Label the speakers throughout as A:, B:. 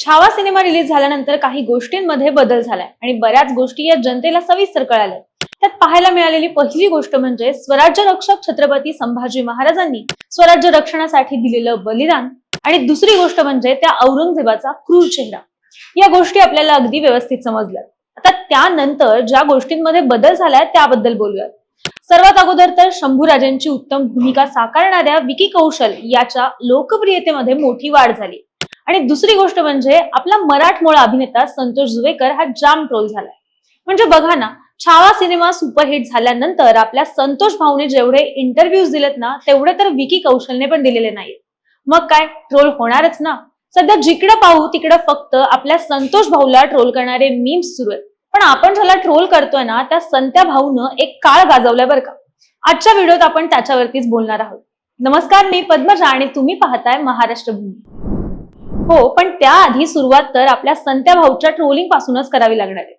A: Chhava cinema release झाल्यानंतर काही गोष्टींमध्ये बदल झालाय. आणि बऱ्याच गोष्टी या जनतेला सविस्तर कळाल्या त्यात पाहायला मिळालेली पहिली गोष्ट म्हणजे स्वराज्य रक्षक छत्रपती संभाजी महाराजांनी स्वराज्य रक्षणासाठी दिलेलं बलिदान. आणि दुसरी गोष्ट म्हणजे त्या औरंगजेबाचा क्रूर चेहरा. या गोष्टी आपल्याला अगदी व्यवस्थित समजल्या आता त्यानंतर ज्या गोष्टींमध्ये बदल झालाय त्याबद्दल बोलूयात. सर्वात अगोदर तर शंभूराजांची उत्तम भूमिका साकारणाऱ्या विकी कौशल याच्या लोकप्रियतेमध्ये मोठी वाढ झाली. आणि दुसरी गोष्ट म्हणजे आपला मराठमोळा अभिनेता संतोष जुवेकर हा जाम ट्रोल झालाय. म्हणजे बघा ना छावा सिनेमा सुपरहिट झाल्यानंतर आपल्या संतोष भाऊने जेवढे इंटरव्ह्यूज दिलेत ना तेवढे तर विकी कौशलने पण दिलेले नाहीत. मग काय ट्रोल होणारच ना. सध्या जिकडे पाहू तिकडे फक्त आपल्या संतोष भाऊला ट्रोल करणारे मीम्स सुरू आहेत. पण आपण ज्याला ट्रोल करतोय ना त्या संत्या भाऊनं एक काळ गाजवलाय बरं का. आजच्या व्हिडिओत आपण त्याच्यावरतीच बोलणार आहोत. नमस्कार मी पद्मजा आणि तुम्ही पाहताय महाराष्ट्र भूमी हो पण त्याआधी सुरुवात तर आपल्या संत्या भाऊच्या ट्रोलिंग पासूनच करावी लागणार आहे.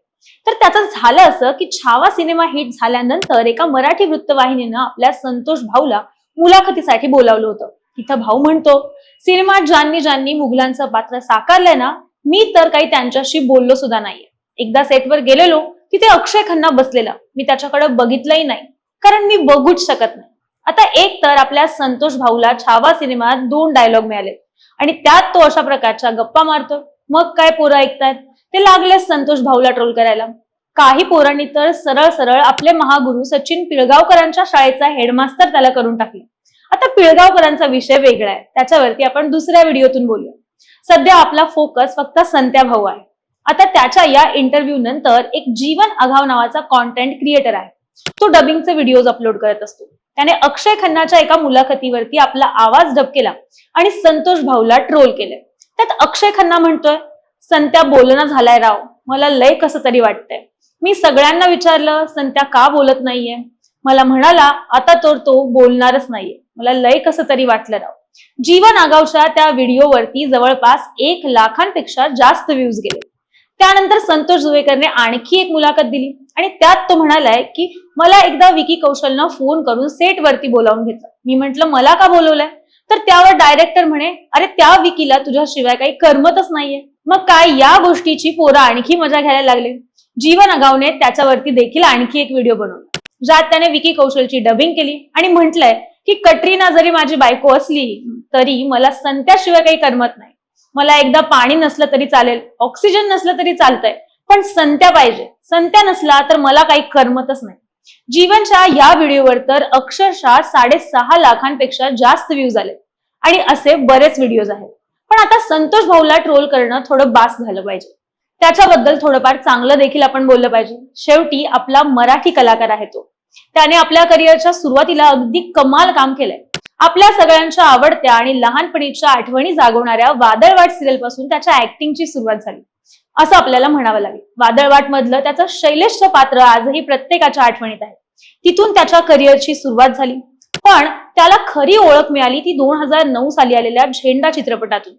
A: तर त्याचं झालं असं की छावा सिनेमा हिट झाल्यानंतर एका मराठी वृत्तवाहिनीनं आपल्या संतोष भाऊला मुलाखतीसाठी बोलावलं होतं. तिथं भाऊ म्हणतो सिनेमात ज्यांनी ज्यांनी मुघलांचं पात्र साकारलंय ना मी तर काही त्यांच्याशी बोललो सुद्धा नाहीये. एकदा सेटवर गेलेलो तिथे अक्षय खन्ना बसलेला. मी त्याच्याकडे बघितलंही नाही कारण मी बघूच शकत नाही. आता एक तर आपल्या संतोष भाऊला छावा सिनेमात दोन डायलॉग मिळाले आणि त्यात तो अशा प्रकारच्या गप्पा मारतो. मग काय पोरं ऐकतायत? ते लागलेच संतोष भाऊला ट्रोल करायला. काही पोरांनी तर सरळ सरळ आपले महागुरु सचिन पिळगावकरांच्या शाळेचा हेडमास्तर त्याला करून टाकले. आता पिळगावकरांचा विषय वेगळा आहे. त्याच्यावरती आपण दुसऱ्या व्हिडिओतून बोलूया. सध्या आपला फोकस फक्त संत्या भाऊ आहे. आता त्याच्या या इंटरव्ह्यू नंतर एक जीवन अघाव नावाचा कॉन्टेंट क्रिएटर आहे. तो डबिंगचे व्हिडिओज अपलोड करत असतो. त्याने अक्षय खन्नाच्या एका मुलाखतीवरती आपला आवाज डब केला आणि संतोष भाऊला ट्रोल केलंय त्यात अक्षय खन्ना म्हणतोय संत्या बोलणं झालाय राव. मला लय कसं तरी वाटतंय. मी सगळ्यांना विचारलं संत्या का बोलत नाहीये? मला म्हणाला आता तर तो बोलणारच नाहीये. मला लय कसं तरी वाटलं राव. जीवन आगावच्या त्या व्हिडिओवरती जवळपास एक लाखांपेक्षा जास्त व्ह्यूज गेले. त्यानंतर संतोष जुवेकरने आणखी एक मुलाखत दिली. आणि त्यात तो म्हणालाय की मला एकदा विकी कौशलनं फोन करून सेट वरती बोलावून घेतलं. मी म्हंटल मला का बोलवलंय? तर त्यावर डायरेक्टर म्हणे अरे त्या विकीला तुझ्याशिवाय काही करमतच नाहीये. मग काय या गोष्टीची पोरं आणखी मजा घ्यायला लागले? जीवन अगावने त्याच्यावरती देखील आणखी एक व्हिडिओ बनवला. ज्यात त्याने विकी कौशलची डबिंग केली आणि म्हटलंय की कटरीना जरी माझी बायको असली तरी मला संत्याशिवाय काही करमत नाही. मला एकदा पाणी नसलं तरी चालेल ऑक्सिजन नसलं तरी चालतंय. पण संत्या पाहिजे. संत्या नसला तर मला काही करमतच नाही. जीवनच्या या व्हिडिओवर तर अक्षरशः साडेसहा लाखांपेक्षा जास्त व्ह्यूज आले. आणि असे बरेच व्हिडिओज आहेत. पण आता संतोष भाऊला ट्रोल करणं थोडं बास झालं पाहिजे. त्याच्याबद्दल थोडंफार चांगलं देखील आपण बोललं पाहिजे. शेवटी आपला मराठी कलाकार आहे तो. त्याने आपल्या करिअरच्या सुरुवातीला अगदी कमाल काम केलंय. आपल्या सगळ्यांच्या आवडत्या आणि लहानपणीच्या आठवणी जागवणाऱ्या वादळवाट सिरियलपासून त्याच्या ऍक्टिंगची सुरुवात झाली. असं आपल्याला म्हणावं लागेल. वादळवाट मधलं त्याचं शैलेशचं पात्र आजही प्रत्येकाच्या आठवणीत आहे. तिथून त्याच्या करिअरची सुरुवात झाली. पण त्याला खरी ओळख मिळाली ती दोन हजार नऊ साली आलेल्या झेंडा चित्रपटातून.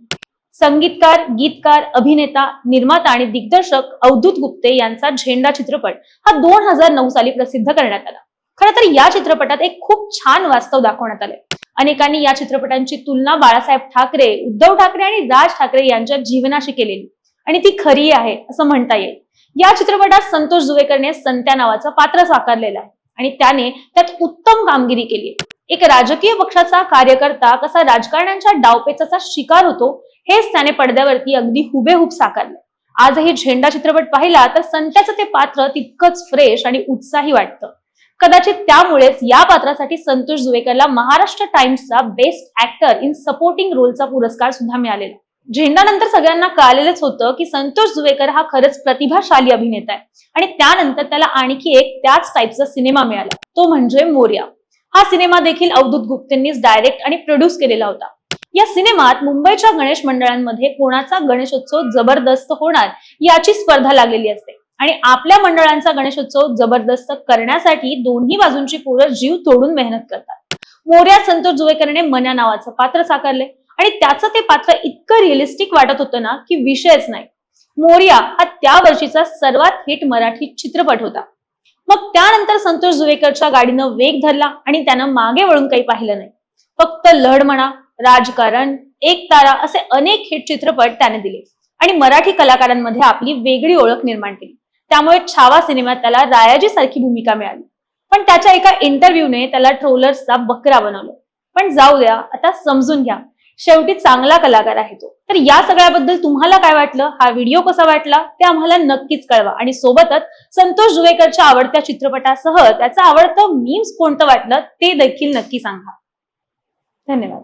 A: संगीतकार गीतकार अभिनेता निर्माता आणि दिग्दर्शक अवधूत गुप्ते यांचा झेंडा चित्रपट हा दोन हजार नऊ साली प्रसिद्ध करण्यात आला. खरं तर या चित्रपटात एक खूप छान वास्तव दाखवण्यात आले अनेकांनी या चित्रपटांची तुलना बाळासाहेब ठाकरे उद्धव ठाकरे आणि राज ठाकरे यांच्या जीवनाशी केलेली. आणि ती खरी आहे असं म्हणता येईल. या चित्रपटात संतोष जुवेकरने संत्या नावाचं पात्र साकारलेलं आहे. आणि त्याने त्यात उत्तम कामगिरी केली एक राजकीय पक्षाचा कार्यकर्ता कसा राजकारण्यांच्या डावपेचाचा शिकार होतो हेच त्याने पडद्यावरती अगदी हुबेहूब साकारलं. आजही झेंडा चित्रपट पाहिला तर संत्याचं ते पात्र तितकंच फ्रेश आणि उत्साही वाटतं. कदाचित त्यामुळेच या पात्रासाठी संतोष जुवेकरला महाराष्ट्र टाइम्सचा बेस्ट ऍक्टर इन सपोर्टिंग रोलचा पुरस्कार सुद्धा मिळालेला. झेंडानंतर सगळ्यांना कळालेलंच होतं की संतोष जुवेकर हा खरंच प्रतिभाशाली अभिनेता आहे. आणि त्यानंतर त्याला आणखी एक त्याच टाईपचा सिनेमा मिळाला. तो म्हणजे मोर्या. हा सिनेमा देखील अवधूत गुप्तेंनीच डायरेक्ट आणि प्रोड्यूस केलेला होता. या सिनेमात मुंबईच्या गणेश मंडळांमध्ये कोणाचा गणेशोत्सव जबरदस्त होणार याची स्पर्धा लागलेली असते. आणि आपल्या मंडळांचा गणेशोत्सव जबरदस्त करण्यासाठी दोन्ही बाजूंची पोरं जीव तोडून मेहनत करतात. मोर्या संतोष जुवेकरने मन्या नावाचं पात्र साकारले आणि त्याचं ते पात्र इतकं रिअलिस्टिक वाटत होतं ना की विषयच नाही. मोर्या हा त्या वर्षीचा सर्वात हिट मराठी चित्रपट होता. मग त्यानंतर संतोष जुवेकरच्या गाडीनं वेग धरला आणि त्यानं मागे वळून काही पाहिलं नाही. फक्त लढ म्हणा राजकारण एक तारा असे अनेक हिट चित्रपट त्याने दिले. आणि मराठी कलाकारांमध्ये आपली वेगळी ओळख निर्माण केली. त्यामुळे छावा सिनेमात त्याला रायाजी सारखी भूमिका मिळाली. पण त्याच्या एका इंटरव्ह्यूने त्याला ट्रोलर्सचा बकरा बनवलं. पण जाऊ द्या आता समजून घ्या. शेवटी चांगला कलाकार आहे तो. तर या सगळ्याबद्दल तुम्हाला काय वाटलं? हा व्हिडिओ कसा वाटला? ते आम्हाला नक्कीच कळवा. आणि सोबतच संतोष जुवेकरच्या आवडत्या चित्रपटासह त्याचं आवडतं मीम्स कोणतं वाटलं ते देखील नक्की सांगा. धन्यवाद.